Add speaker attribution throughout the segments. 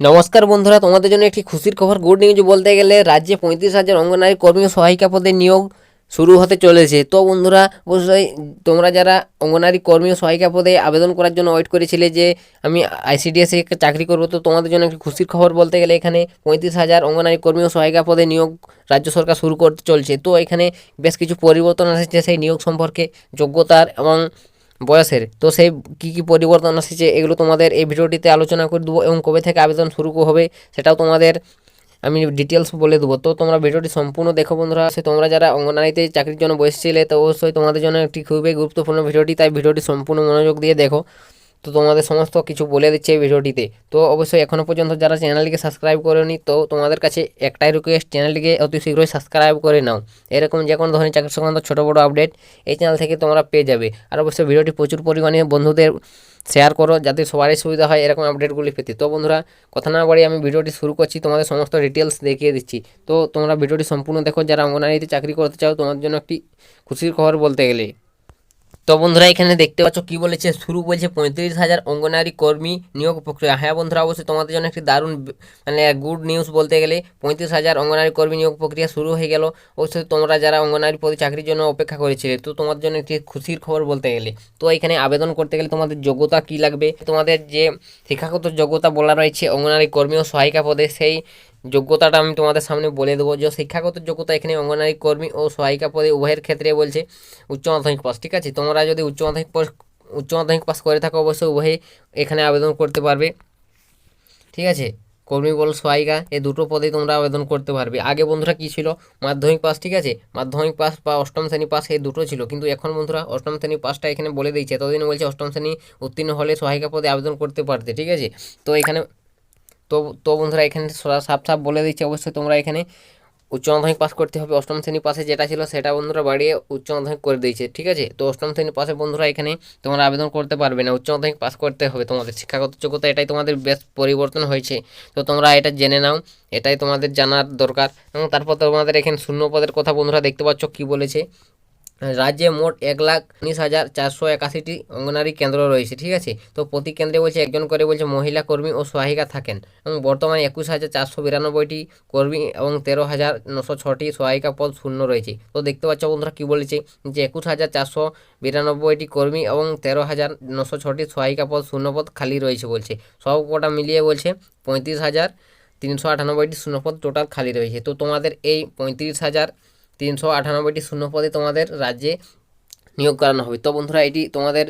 Speaker 1: নমস্কার বন্ধুরা, তোমাদের জন্য একটি খুশির খবর। গুড নিউজ বলতে গেলে রাজ্যে পঁয়ত্রিশ হাজার অঙ্গনারী কর্মী সহায়িকা পদে নিয়োগ শুরু হতে চলেছে। তো বন্ধুরা, অবশ্যই তোমরা যারা অঙ্গনারী কর্মী সহায়িকা পদে আবেদন করার জন্য ওয়েট করেছিলে যে আমি আইসিডিএস চাকরি করব, তো তোমাদের জন্য একটি খুশির খবর বলতে গেলে এখানে পঁয়ত্রিশ হাজার অঙ্গনারী কর্মী সহায়িকা পদে নিয়োগ রাজ্য সরকার শুরু করতে চলছে। তো এখানে বেশ কিছু পরিবর্তন এসেছে সেই নিয়োগ সম্পর্কে যোগ্যতার এবং বয়সের। তো সেই কী কী পরিবর্তন এসেছে এগুলো তোমাদের এই ভিডিওটিতে আলোচনা করে দেবো এবং কবে থেকে আবেদন শুরু হবে সেটাও তোমাদের আমি ডিটেলস বলে দেবো। তো তোমরা ভিডিওটি সম্পূর্ণ দেখো বন্ধুরা। সে তোমরা যারা অঙ্গনারীতে চাকরির জন্য বসেছিলে, তো অবশ্যই তোমাদের জন্য একটি খুবই গুরুত্বপূর্ণ ভিডিওটি। তাই ভিডিওটি সম্পূর্ণ মনোযোগ দিয়ে দেখো। তো তোমাদের সমস্ত কিছু বলে দিচ্ছে এই ভিডিওটিতে। তো অবশ্যই এখনও পর্যন্ত যারা চ্যানেলটিকে সাবস্ক্রাইব করেনি, তো তোমাদের কাছে একটাই রিকোয়েস্ট চ্যানেলটিকে অতি শীঘ্রই সাবস্ক্রাইব করে নাও। এরকম যে কোনো ধরনের চাকরি সংক্রান্ত ছোটো বড়ো আপডেট এই চ্যানেল থেকে তোমরা পেয়ে যাবে। আর অবশ্যই ভিডিওটি প্রচুর পরিমাণে বন্ধুদের শেয়ার করো, যাতে সবারই সুবিধা হয় এরকম আপডেটগুলি পেতে। তো বন্ধুরা, কথা না বাড়িয়ে আমি ভিডিওটি শুরু করছি, তোমাদের সমস্ত ডিটেলস দেখিয়ে দিচ্ছি। তো তোমরা ভিডিওটি সম্পূর্ণ দেখো, যারা অঙ্গনারীতে চাকরি করতে চাও তোমার জন্য একটি খুশির খবর বলতে গেলে। তো বন্ধুরা, এখানে দেখতে পাচ্ছ কি বলেছে? শুরু বলছে, পঁয়ত্রিশ হাজার অঙ্গনারী কর্মী নিয়োগ প্রক্রিয়া। হ্যাঁ বন্ধুরা, অবশ্যই তোমাদের জন্য একটি দারুণ মানে গুড নিউজ বলতে গেলে, পঁয়ত্রিশ হাজার অঙ্গনারী কর্মী নিয়োগ প্রক্রিয়া শুরু হয়ে গেল। অবশ্যই তোমরা যারা অঙ্গনারী পদে চাকরির জন্য অপেক্ষা করেছিলে, তো তোমাদের জন্য একটি খুশির খবর বলতে গেলে। তো এখানে আবেদন করতে গেলে তোমাদের যোগ্যতা কি লাগবে? তোমাদের যে শিক্ষাগত যোগ্যতা বলা রয়েছে, অঙ্গনারী কর্মী ও সহায়িকা পদে, সেই যোগ্যতাটা আমি তোমাদের সামনে বলে দেবো। যে শিক্ষাগত যোগ্যতা এখানে অঙ্গনারী কর্মী ও সহায়িকা পদে উভয়ের ক্ষেত্রে বলছে উচ্চ মাধ্যমিক পাস, ঠিক আছে? তোমরা যদি উচ্চ মাধ্যমিক উচ্চ মাধ্যমিক পাস করে থাকো, অবশ্যই উভয়ে এখানে আবেদন করতে পারবে। ঠিক আছে? কর্মী বল, সহায়িকা, এই দুটো পদেই তোমরা আবেদন করতে পারবে। আগে বন্ধুরা কী ছিল? মাধ্যমিক পাস, ঠিক আছে? মাধ্যমিক পাস বা অষ্টম শ্রেণি পাস এই দুটো ছিল। কিন্তু এখন বন্ধুরা অষ্টম শ্রেণি পাসটা এখানে বলে দিয়েছে। এতদিন বলছে অষ্টম শ্রেণি উত্তীর্ণ হলে সহায়িকা পদে আবেদন করতে পারতে, ঠিক আছে? তো এখানে তো তো বন্ধুরা এখানে সাফ সাফ বলে দিচ্ছে অবশ্যই তোমরা এখানে উচ্চ মাধ্যমিক পাস করতে হবে। অষ্টম শ্রেণি পাশে যেটা ছিল সেটা বন্ধুরা বাড়িয়ে উচ্চ মাধ্যমিক করে দিয়েছে, ঠিক আছে? তো অষ্টম শ্রেণি পাশে বন্ধুরা এখানে তোমরা আবেদন করতে পারবে না। উচ্চ মাধ্যমিক পাস করতে হবে তোমাদের। শিক্ষাগত যোগ্যতা এটাই তোমাদের বেশ পরিবর্তন হয়েছে। তো তোমরা এটা জেনে নাও, এটাই তোমাদের জানার দরকার। এবং তারপর তোমাদের এখানে শূন্য পদের কথা বন্ধুরা দেখতে পাচ্ছ কি বলেছে। রাজ্যে মোট এক লাখ উনিশ হাজার চারশো একাশিটি অঙ্গনারী কেন্দ্র রয়েছে, ঠিক আছে? তো প্রতি কেন্দ্রে বলছে একজন করে বলছে মহিলা কর্মী ও সহায়িকা থাকেন। এবং বর্তমানে একুশ হাজার চারশো বিরানব্বইটি কর্মী এবং তেরো হাজার নশো ছটি সহায়িকা পদ শূন্য রয়েছে। তো দেখতে পাচ্ছ বন্ধুরা কী বলেছে? যে একুশ হাজার চারশো বিরানব্বইটি কর্মী এবং তেরো হাজার নশো ছটি সহায়িকা পদ শূন্য পদ খালি রয়েছে বলছে। সব কটা মিলিয়ে বলছে পঁয়ত্রিশ হাজার তিনশো আটানব্বইটি শূন্যপদ টোটাল খালি রয়েছে। তো তোমাদের এই পঁয়ত্রিশ হাজার তিনশো আটানব্বইটি শূন্যপদে তোমাদের রাজ্যে নিয়োগ করানো হবে। তো বন্ধুরা, এটি তোমাদের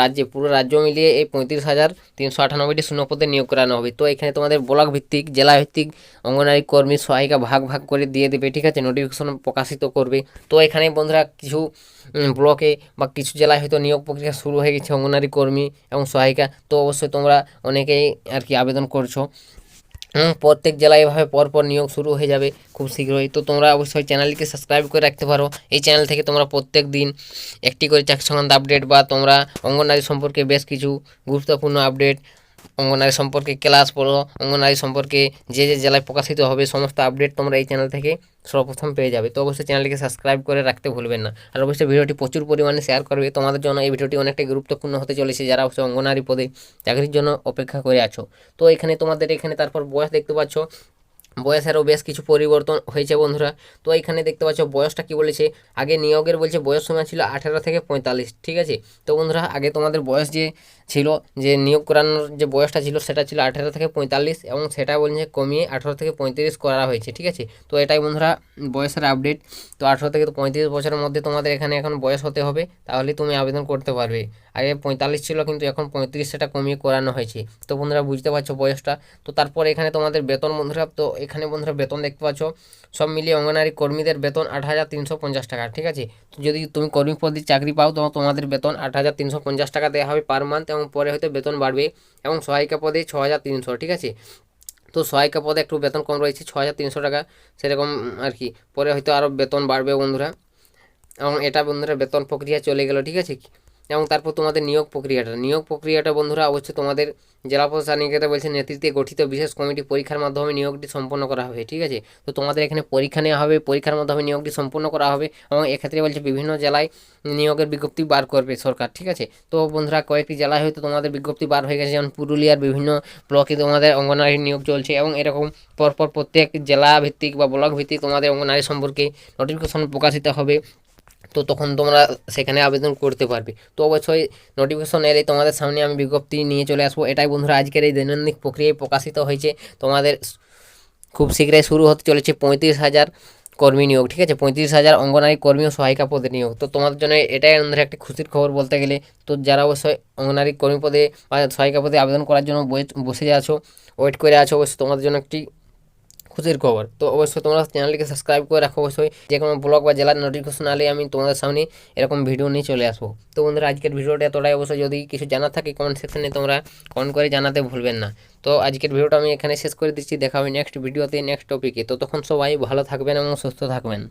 Speaker 1: রাজ্যে, পুরো রাজ্য মিলিয়ে এই পঁয়ত্রিশ হাজার তিনশো আটানব্বইটি শূন্যপদে নিয়োগ করানো হবে। তো এখানে তোমাদের ব্লক ভিত্তিক জেলা ভিত্তিক অঙ্গনারী কর্মী সহায়িকা ভাগ ভাগ করে দিয়ে দেবে, ঠিক আছে? নোটিফিকেশন প্রকাশিত করবে। তো এখানে বন্ধুরা, কিছু ব্লকে বা কিছু জেলায় হয়তো নিয়োগ প্রক্রিয়া শুরু হয়ে গেছে অঙ্গনারী কর্মী এবং সহায়িকা। তো অবশ্যই তোমরা অনেকেই আর কি আবেদন করছ। প্রত্যেক জেলায় এভাবে পরপর নিয়োগ শুরু হয়ে যাবে খুব শীঘ্রই। তো তোমরা অবশ্যই চ্যানেলকে সাবস্ক্রাইব করে রাখতে পারো। এই চ্যানেল থেকে তোমরা প্রত্যেক দিন একটি করে চাকরি সংক্রান্ত আপডেট বা তোমরা অঙ্গনারী সম্পর্কে বেশ কিছু গুরুত্বপূর্ণ আপডেট অঙ্গনারী সম্পর্কে ক্লাস পড়ো, অঙ্গনারী সম্পর্কে যে যে জেলায় প্রকাশিত হবে, সমস্ত আপডেট তোমরা এই চ্যানেল থেকে সর্বপ্রথম পেয়ে যাবে। তো অবশ্যই চ্যানেলটিকে সাবস্ক্রাইব করে রাখতে ভুলবেন না। আর অবশ্যই ভিডিওটি প্রচুর পরিমাণে শেয়ার করবে। তোমাদের জন্য এই ভিডিওটি অনেকটা গুরুত্বপূর্ণ হতে চলেছে যারা অবশ্যই অঙ্গনারী পদে চাকরির জন্য অপেক্ষা করে আছো। তো এখানে তোমাদের এখানে তারপর বয়স দেখতে পাচ্ছ বয়সেরও বেশ কিছু পরিবর্তন হয়েছে বন্ধুরা। তো এখানে দেখতে পাচ্ছ বয়সটা কি বলেছে? আগে নিয়োগের বলছে বয়স সময় ছিল আঠেরো থেকে পঁয়তাল্লিশ, ঠিক আছে? তো বন্ধুরা, আগে তোমাদের বয়স যে ছিল, যে নিয়োগ করানোর যে বয়সটা ছিল, সেটা ছিল আঠেরো থেকে পঁয়তাল্লিশ এবং সেটা বলছে কমিয়ে আঠেরো থেকে পঁয়ত্রিশ করা হয়েছে, ঠিক আছে? তো এটাই বন্ধুরা বয়সের আপডেট। তো আঠেরো থেকে পঁয়ত্রিশ বছরের মধ্যে তোমাদের এখানে এখন বয়স হতে হবে, তাহলে তুমি আবেদন করতে পারবে। আগে পঁয়তাল্লিশ ছিল, কিন্তু এখন পঁয়ত্রিশ সেটা কমিয়ে করানো হয়েছে। তো বন্ধুরা, বুঝতে পারছ বয়সটা। তো তারপর এখানে তোমাদের বেতন বন্ধুরা, তো এখানে বন্ধুরা বেতন দেখতে পাচ্ছ। সব মিলিয়ে অঙ্গনারী কর্মীদের বেতন আট হাজার তিনশো পঞ্চাশ টাকা, ঠিক আছে? যদি তুমি কর্মী পদে চাকরি পাও তখন তোমাদের বেতন আট হাজার তিনশো পঞ্চাশ টাকা দেওয়া হবে পার মান্থ এবং পরে হয়তো বেতন বাড়বে এবং সহায়িকা পদে ছ হাজার তিনশো, ঠিক আছে? তো সহায়িকা পদে একটু বেতন কম রয়েছে ছ হাজার তিনশো টাকা, সেরকম আর কি। পরে হয়তো আরও বেতন বাড়বে বন্ধুরা। এবং এটা বন্ধুরা বেতন প্রক্রিয়া চলে গেল, ঠিক আছে? এবং তারপর তোমাদের নিয়োগ প্রক্রিয়াটা। নিয়োগ প্রক্রিয়াটা বন্ধুরা অবশ্যই তোমাদের জেলা প্রশাসনিকতা বলছে নেতৃত্বে গঠিত বিশেষ কমিটি পরীক্ষার মাধ্যমে নিয়োগটি সম্পন্ন করা হবে, ঠিক আছে? তো তোমাদের এখানে পরীক্ষা নেওয়া হবে, পরীক্ষার মাধ্যমে নিয়োগটি সম্পন্ন করা হবে এবং এক্ষেত্রে বলছে বিভিন্ন জেলায় নিয়োগের বিজ্ঞপ্তি বার করবে সরকার, ঠিক আছে? তো বন্ধুরা কয়েকটি জেলায় হয়তো তোমাদের বিজ্ঞপ্তি বার হয়ে গেছে, যেমন পুরুলিয়ার বিভিন্ন ব্লকে তোমাদের অঙ্গনারী নিয়োগ চলছে এবং এরকম পরপর প্রত্যেক জেলা ভিত্তিক বা ব্লক ভিত্তিক তোমাদের অঙ্গনারী সম্পর্কে নোটিফিকেশন প্রকাশিত হবে। তো তখন তোমরা সেখানে আবেদন করতে পারবে। তো অবশ্যই নোটিফিকেশন এলে তোমাদের সামনে আমি বিজ্ঞপ্তি নিয়ে চলে আসব। এটাই বন্ধুরা, আজকের এই দৈনন্দিন প্রক্রিয়ায় প্রকাশিত হয়েছে। তোমাদের খুব শীঘ্রই শুরু হতে চলেছে পঁয়ত্রিশ হাজার কর্মী নিয়োগ, ঠিক আছে? পঁয়ত্রিশ হাজার অঙ্গনারী কর্মী ও সহায়িকা পদে নিয়োগ। তো তোমাদের জন্য এটাই আমাদের একটি খুশির খবর বলতে গেলে, তো যারা অবশ্যই অঙ্গনারী কর্মী পদে বা সহায়িকা পদে আবেদন করার জন্য বসে আছো, ওয়েট করে আছো, অবশ্যই তোমাদের জন্য একটি খুশির খবর। তো অবশ্যই তোমরা চ্যানেলটিকে সাবস্ক্রাইব করে রাখো অবশ্যই। যে কোনো ব্লগ বা জেলার নোটিফিকেশন আলে আমি তোমাদের সামনে এরকম ভিডিও নিয়ে চলে আসব। তো বন্ধুরা, আজকের ভিডিওটা এতটাই। অবশ্যই যদি কিছু জানা থাকে কমেন্ট সেকশনে তোমরা কমেন্ট করে জানাতে ভুলবেন না। তো আজকের ভিডিওটা আমি এখানে শেষ করে দিচ্ছি। দেখা হবে নেক্সট ভিডিওতে নেক্সট টপিকে তো তখন সবাই ভালো থাকবেন এবং সুস্থ থাকবেন।